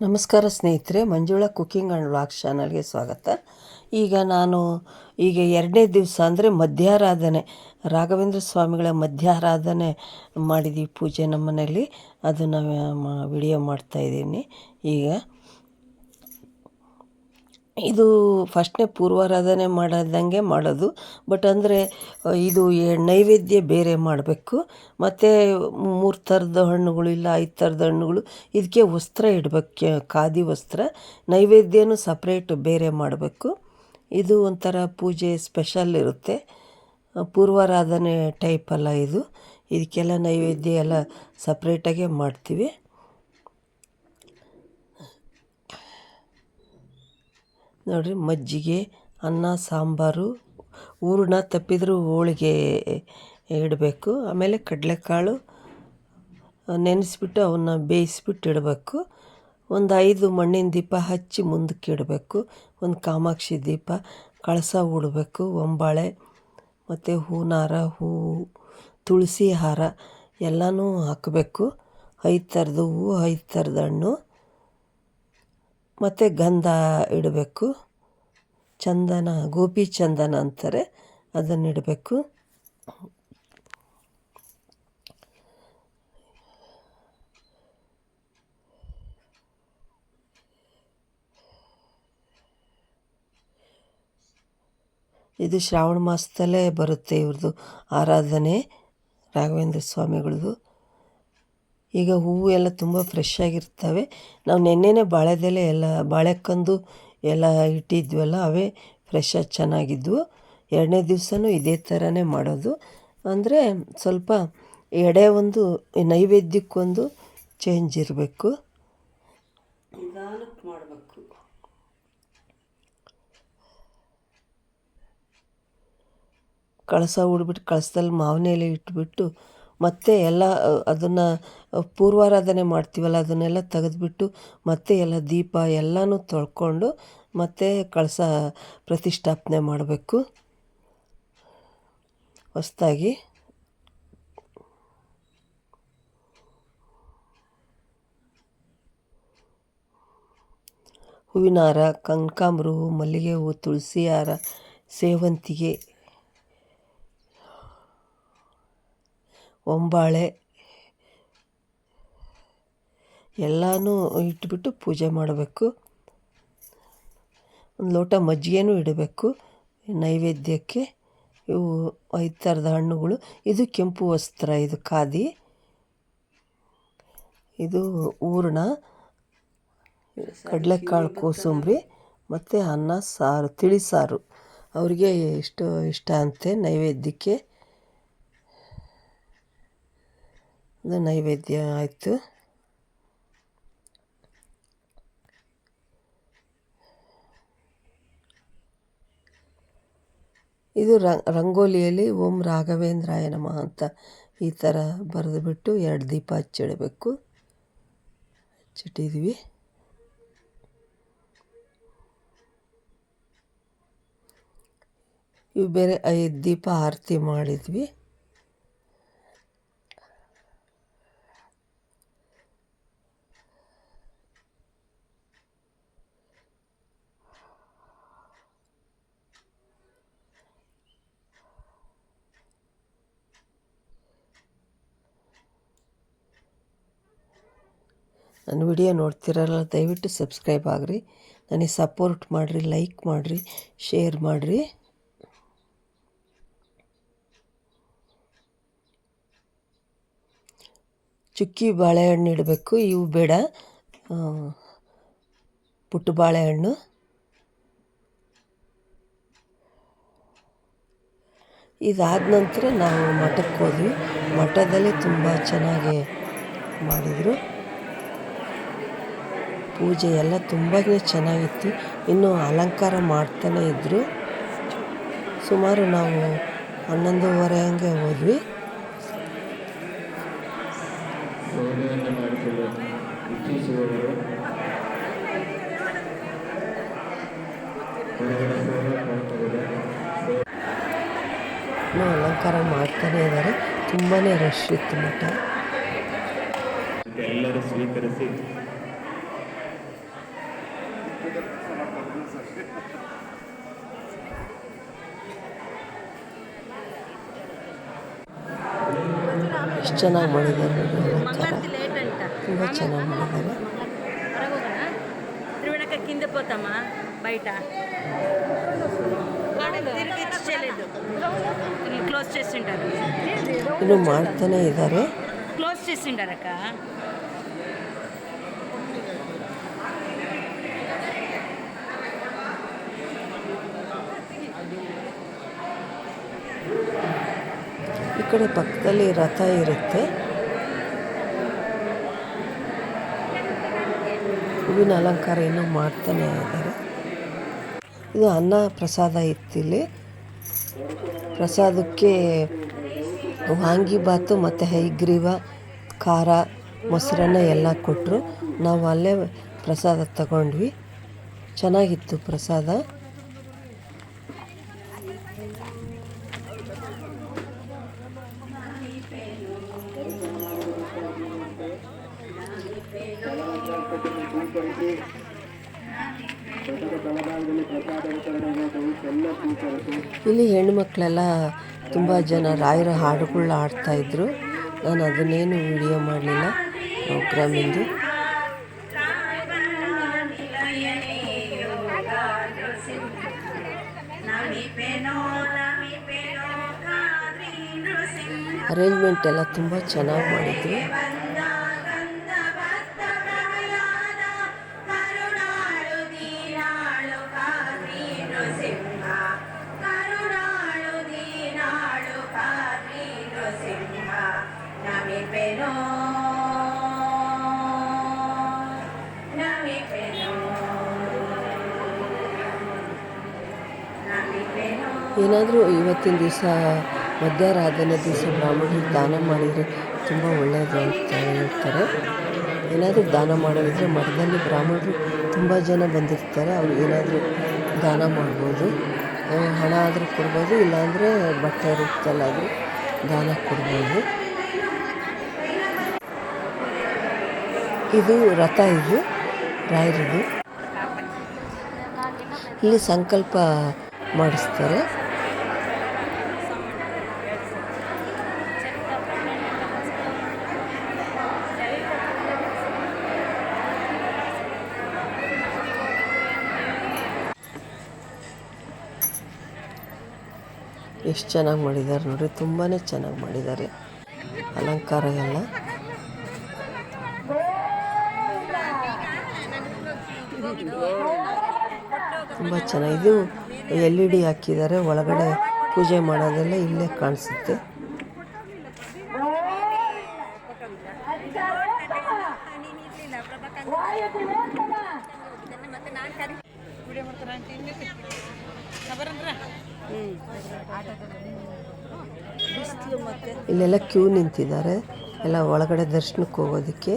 ನಮಸ್ಕಾರ ಸ್ನೇಹಿತರೆ, Manjula cooking and vlog ಚಾನಲ್ಗೆ ಸ್ವಾಗತ. ಈಗ ನಾನು ಈಗ ಎರಡನೇ ದಿವಸ ಅಂದರೆ ಮಧ್ಯಾರಾಧನೆ, ರಾಘವೇಂದ್ರ ಸ್ವಾಮಿಗಳ ಮಧ್ಯಾರಾಧನೆ ಮಾಡಿದ್ದೀವಿ ಪೂಜೆ ನಮ್ಮ ಮನೇಲಿ ಅದನ್ನು ವಿಡಿಯೋ ಮಾಡ್ತಾಯಿದ್ದೀನಿ ಈಗ ಇದು ಫಸ್ಟ್ನೇ ಪೂರ್ವಾರಾಧನೆ ಮಾಡಿದಂಗೆ ಮಾಡೋದು. ಬಟ್ ಅಂದರೆ ಇದು ನೈವೇದ್ಯ ಬೇರೆ ಮಾಡಬೇಕು. ಮತ್ತು ಮೂರು ಥರದ ಹಣ್ಣುಗಳು ಇಲ್ಲ, ಐದು ಥರದ ಹಣ್ಣುಗಳು ಇದಕ್ಕೆ ವಸ್ತ್ರ ಇಡಬೇಕು. ಖಾದಿ ವಸ್ತ್ರ. ನೈವೇದ್ಯನೂ ಸಪ್ರೇಟ್ ಬೇರೆ ಮಾಡಬೇಕು. ಇದು ಒಂಥರ ಪೂಜೆ ಸ್ಪೆಷಲ್ ಇರುತ್ತೆ. ಪೂರ್ವಾರಾಧನೆ ಟೈಪಲ್ಲ ಇದು. ಇದಕ್ಕೆಲ್ಲ ನೈವೇದ್ಯ ಎಲ್ಲ ಸಪ್ರೇಟಾಗೆ ಮಾಡ್ತೀವಿ. ನೋಡಿರಿ, ಮಜ್ಜಿಗೆ, ಅನ್ನ, ಸಾಂಬಾರು ಹೂರ್ಣ ತಪ್ಪಿದರೂ ಹೋಳಿಗೆ ಇಡಬೇಕು. ಆಮೇಲೆ ಕಡಲೆಕಾಳು ನೆನೆಸ್ಬಿಟ್ಟು ಅವನ್ನ ಬೇಯಿಸ್ಬಿಟ್ಟು ಇಡಬೇಕು. ಒಂದು ಐದು ಮಣ್ಣಿನ ದೀಪ ಹಚ್ಚಿ ಮುಂದಕ್ಕೆ ಇಡಬೇಕು. ಒಂದು ಕಾಮಾಕ್ಷಿ ದೀಪ, ಕಳಸ ಹೂಡಬೇಕು, ಒಂಬಾಳೆ, ಮತ್ತು ಹೂನಾರ ಹೂವು ತುಳಸಿ ಹಾರ ಎಲ್ಲನೂ ಹಾಕಬೇಕು. ಐದು ಥರದ ಹೂವು ಐದು ಥರದ ಹಣ್ಣು, ಮತ್ತು ಗಂಧ ಇಡಬೇಕು. ಚಂದನ, ಗೋಪಿ ಚಂದನ ಅಂತಾರೆ. ಅದನ್ನು ಇಡಬೇಕು. ಇದು ಶ್ರಾವಣ ಮಾಸದಲ್ಲೇ ಬರುತ್ತೆ ಇವ್ರದ್ದು ಆರಾಧನೆ ರಾಘವೇಂದ್ರ ಸ್ವಾಮಿಗಳದು. ಈಗ ಹೂವು ಎಲ್ಲ ತುಂಬ ಫ್ರೆಶ್ ಆಗಿರ್ತವೆ. ನಾವು ನೆನ್ನೆನೇ ಬಾಳೆದೆಲೆ ಎಲ್ಲ ಬಾಳೆಕಂದು ಎಲ್ಲ ಇಟ್ಟಿದ್ವಲ್ಲ ಅವೇ ಫ್ರೆಶ್ಶಾಗಿ ಆಗಿ ಚೆನ್ನಾಗಿದ್ವು. ಎರಡನೇ ದಿವಸನೂ ಇದೇ ಥರನೇ ಮಾಡೋದು. ಅಂದರೆ ಸ್ವಲ್ಪ ಎಡೆ ಒಂದು ನೈವೇದ್ಯಕ್ಕೊಂದು ಚೇಂಜ್ ಇರಬೇಕು. ನಿಧಾನಕ್ಕೆ ಮಾಡಬೇಕು. ಕಳಸ ಉಡ್ಬಿಟ್ಟು ಕಳಸದಲ್ಲಿ ಮಾವಿನ ಎಲೆ ಇಟ್ಬಿಟ್ಟು ಮತ್ತೆ ಎಲ್ಲ ಅದನ್ನು ಪೂರ್ವಾರಾಧನೆ ಮಾಡ್ತೀವಲ್ಲ, ಅದನ್ನೆಲ್ಲ ತೆಗೆದ್ಬಿಟ್ಟು ಮತ್ತೆ ಎಲ್ಲ ದೀಪ ಎಲ್ಲನೂ ತೊಳ್ಕೊಂಡು ಮತ್ತೆ ಕಳಸ ಪ್ರತಿಷ್ಠಾಪನೆ ಮಾಡಬೇಕು. ಹೊಸ್ದಾಗಿ. ಹೂವಿನ ಹಾರ ಕನಕಾಂಬ್ರ ಹೂವು ಮಲ್ಲಿಗೆ ಹೂವು ತುಳಸಿ ಹಾರ, ಸೇವಂತಿಗೆ ಒಂಬಾಳೆ ಎಲ್ಲನೂ ಇಟ್ಬಿಟ್ಟು ಪೂಜೆ ಮಾಡಬೇಕು. ಒಂದು ಲೋಟ ಮಜ್ಜಿಗೆನೂ ಇಡಬೇಕು. ನೈವೇದ್ಯಕ್ಕೆ ಇವು ಐದು ಥರದ ಹಣ್ಣುಗಳು. ಇದು ಕೆಂಪು ವಸ್ತ್ರ, ಇದು ಖಾದಿ. ಇದು ಹೂರ್ಣ, ಕಡಲೆಕಾಳು, ಕೋಸಂಬರಿ ಮತ್ತು ಅನ್ನ, ಸಾರು, ತಿಳಿ ಸಾರು. ಅವ್ರಿಗೆ ಎಷ್ಟು ಇಷ್ಟ ಅಂತೆ ನೈವೇದ್ಯಕ್ಕೆ. ಇದು ನೈವೇದ್ಯ ಆಯಿತು. ಇದು ರಂಗೋಲಿಯಲ್ಲಿ ಓಂ ರಾಘವೇಂದ್ರಾಯ ನಮಃ ಅಂತ ಈ ಥರ ಬರೆದುಬಿಟ್ಟು ಎರಡು ದೀಪ ಹಚ್ಚಿಡಬೇಕು. ಹಚ್ಚಿಟ್ಟಿದ್ವಿ ಇವು ಬೇರೆ ಐದು ದೀಪ ಆರತಿ ಮಾಡಿದ್ವಿ. ನನ್ನ ವಿಡಿಯೋ ನೋಡ್ತಿರಲ್ಲ, ದಯವಿಟ್ಟು ಸಬ್ಸ್ಕ್ರೈಬ್ ಆಗಿರಿ. ನನಗೆ ಸಪೋರ್ಟ್ ಮಾಡಿರಿ, ಲೈಕ್ ಮಾಡಿರಿ, ಶೇರ್ ಮಾಡಿರಿ. ಚುಕ್ಕಿ ಬಾಳೆಹಣ್ಣು ಇಡಬೇಕು, ಇವು ಬೇಡ. ಪುಟ್ಟು ಬಾಳೆಹಣ್ಣು. ಇದಾದ ನಂತರ ನಾವು ಮಠಕ್ಕೆ ಹೋದ್ವಿ. ಮಠದಲ್ಲಿ ತುಂಬ ಚೆನ್ನಾಗಿ ಮಾಡಿದರು. ಪೂಜೆ ಎಲ್ಲ ತುಂಬಾ ಚೆನ್ನಾಗಿತ್ತು. ಇನ್ನೂ ಅಲಂಕಾರ ಮಾಡ್ತಾನೇ ಇದ್ದರು ಸುಮಾರು ನಾವು ಹನ್ನೊಂದುವರೆ ಹಂಗೆ ಹೋದ್ವಿ. ಅಲಂಕಾರ ಮಾಡ್ತಾನೆ ಇದ್ದಾರೆ. ತುಂಬಾ ರಶ್ ಇತ್ತು ಮಠ. ಎಲ್ಲರೂ ಸ್ವೀಕರಿಸಿ ಎಷ್ಟು ಚೆನ್ನಾಗಿ ಮಾಡಿದ್ದಾರೆ ನೋಡಿ ಅಲಂಕಾರ మంగళారతి లేట్ అంట ತುಂಬ ಚೆನ್ನಾಗಿ ಮಾಡಿದ್ದಾರೆ ಹೊರಗೋಗೋಣ త్రివేణక కింద పోతామా బయట తిరిగి చేయలేదు క్లోజ్ చేసిండారు ಇನ್ನು ಮಾಡ್ತಾನೆ ಇದ್ದಾರೆ క్లోజ్ చేసిండారక్క ಈ ಕಡೆ ಪಕ್ಕದಲ್ಲಿ ರಥ ಇರುತ್ತೆ. ಹೂವಿನ ಅಲಂಕಾರ ಏನೋ ಮಾಡ್ತಾನೆ ಇದ್ದಾರೆ. ಇದು ಅನ್ನ ಪ್ರಸಾದ ಇತ್ತಿಲ್ಲಿ ಪ್ರಸಾದಕ್ಕೆ ವಾಂಗಿಬಾತು ಮತ್ತು ಹೈಗ್ರೀವ ಖಾರ, ಮೊಸರನ್ನ ಎಲ್ಲ ಕೊಟ್ಟರು ನಾವು ಅಲ್ಲೇ ಪ್ರಸಾದ ತಗೊಂಡ್ವಿ. ಚೆನ್ನಾಗಿತ್ತು ಪ್ರಸಾದ. ಇಲ್ಲಿ ಹೆಣ್ಮಕ್ಳೆಲ್ಲ ತುಂಬ ಜನ ರಾಯರ ಹಾಡುಗಳನ್ನ ಹಾಡ್ತಾಯಿದ್ರು ನಾನು ಅದನ್ನೇನು ವಿಡಿಯೋ ಮಾಡಲಿಲ್ಲ. ಪ್ರೋಗ್ರಾಮಿಂದು ಅರೇಂಜ್ಮೆಂಟ್ ಎಲ್ಲ ತುಂಬ ಚೆನ್ನಾಗಿ ಮಾಡಿದ್ರು. ಏನಾದರೂ ಇವತ್ತಿನ ದಿವಸ ಮಧ್ಯಾರಾಧನೆ ದಿವಸ ಬ್ರಾಹ್ಮಣರಿಗೆ ದಾನ ಮಾಡಿದರೆ ತುಂಬ ಒಳ್ಳೆಯದು ಅಂತ ಹೇಳ್ತಾರೆ. ಏನಾದರೂ ದಾನ ಮಾಡೋದಿದ್ರೆ ಮಠದಲ್ಲಿ ಬ್ರಾಹ್ಮಣರು ತುಂಬ ಜನ ಬಂದಿರ್ತಾರೆ, ಅವ್ರು ಏನಾದರೂ ದಾನ ಮಾಡ್ಬೋದು. ಹಣ ಆದರೂ ಕೊಡ್ಬೋದು, ಇಲ್ಲಾಂದರೆ ಬಟ್ಟೆ ರೂಪದಲ್ಲಾದರೂ ದಾನ ಕೊಡ್ಬೋದು. ಇದು ರಥ ಇದು ರಾಯರದು ಇಲ್ಲಿ ಸಂಕಲ್ಪ ಮಾಡಿಸ್ತಾರೆ. ಎಷ್ಟು ಚೆನ್ನಾಗಿ ಮಾಡಿದ್ದಾರೆ ನೋಡಿ ತುಂಬಾ ಚೆನ್ನಾಗಿ ಮಾಡಿದ್ದಾರೆ ಅಲಂಕಾರ ಎಲ್ಲ. ತುಂಬ ಚೆನ್ನಾಗಿದ್ದು ಎಲ್ ಇ ಡಿ ಹಾಕಿದ್ದಾರೆ. ಒಳಗಡೆ ಪೂಜೆ ಮಾಡೋದೆಲ್ಲ ಇಲ್ಲೇ ಕಾಣಿಸುತ್ತೆ. ಇಲ್ಲೆಲ್ಲ ಕ್ಯೂ ನಿಂತಿದ್ದಾರೆ. ಎಲ್ಲ ಒಳಗಡೆ ದರ್ಶನಕ್ಕೆ ಹೋಗೋದಕ್ಕೆ.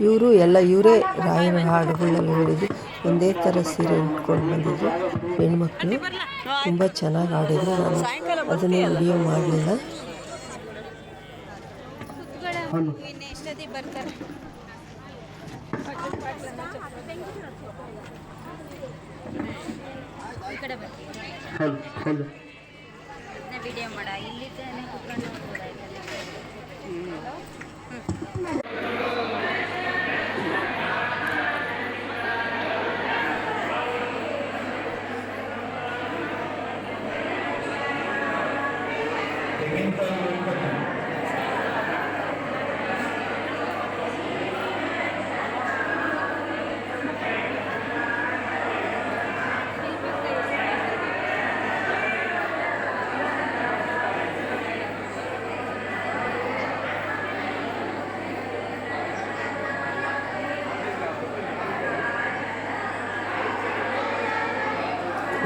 ಇವರು ಎಲ್ಲ ಇವರೇ ರಾಯನ ಹಾಡುಗಳನ್ನು ಹೇಳಿದ್ದು ಒಂದೇ ಥರ ಸೀರೆ ಉಟ್ಕೊಂಡು ಬಂದಿದ್ರು. ಹೆಣ್ಮಕ್ಳು ತುಂಬ ಚೆನ್ನಾಗಿ ಆಡಿದ್ರು ನಾನು ಅದನ್ನೇ ವಿಡಿಯೋ ಮಾಡಲಿಲ್ಲ. ವಿಡಿಯೋ ಮಾಡ ಇಲ್ಲಿ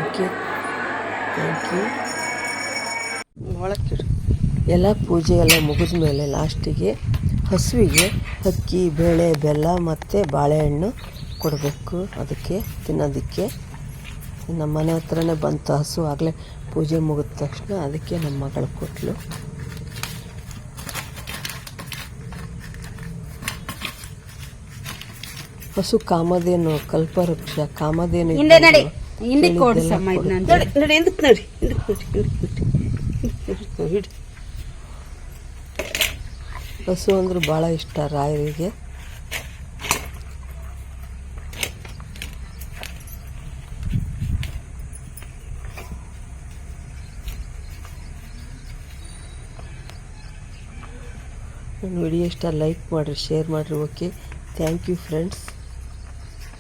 ಓಕೆ ಥ್ಯಾಂಕ್ ಯು ಒಳಕ್ಕೆ ಎಲ್ಲ ಪೂಜೆ ಎಲ್ಲ ಮುಗಿದ ಮೇಲೆ ಲಾಸ್ಟಿಗೆ ಹಸುವಿಗೆ ಅಕ್ಕಿ ಬೇಳೆ ಬೆಲ್ಲ ಮತ್ತು ಬಾಳೆಹಣ್ಣು ಕೊಡಬೇಕು. ಅದಕ್ಕೆ ತಿನ್ನೋದಕ್ಕೆ. ನಮ್ಮ ಮನೆ ಹತ್ರನೇ ಬಂತು ಹಸು ಆಗಲೇ ಪೂಜೆ ಮುಗಿದ ತಕ್ಷಣ ಅದಕ್ಕೆ ನಮ್ಮ ಮಗಳು ಕೊಟ್ಟಲು ಹಸು ಕಾಮಧೇನು ಕಲ್ಪವೃಕ್ಷ ಕಾಮಧೇನು ನಡಿ ಕೊಡ್ಸಮ್ಮ ನಡಿ ನಡಿ ಹಿಂದಕ್ಕೆ ನಡಿ ಹಿಂದಕ್ಕೆ ನಡಿ ಹಿಂದಕ್ಕೆ ನಡಿ. ಹಿಂದಕ್ಕೆ ನಡಿ ಹಿಡಿ ಹಸು ಅಂದ್ರೆ ಭಾಳ ಇಷ್ಟ ರಾಯರಿಗೆ. ನನ್ನ ವಿಡಿಯೋ ಇಷ್ಟ ಲೈಕ್ ಮಾಡಿರಿ ಶೇರ್ ಮಾಡಿರಿ ಓಕೆ. Thank you friends.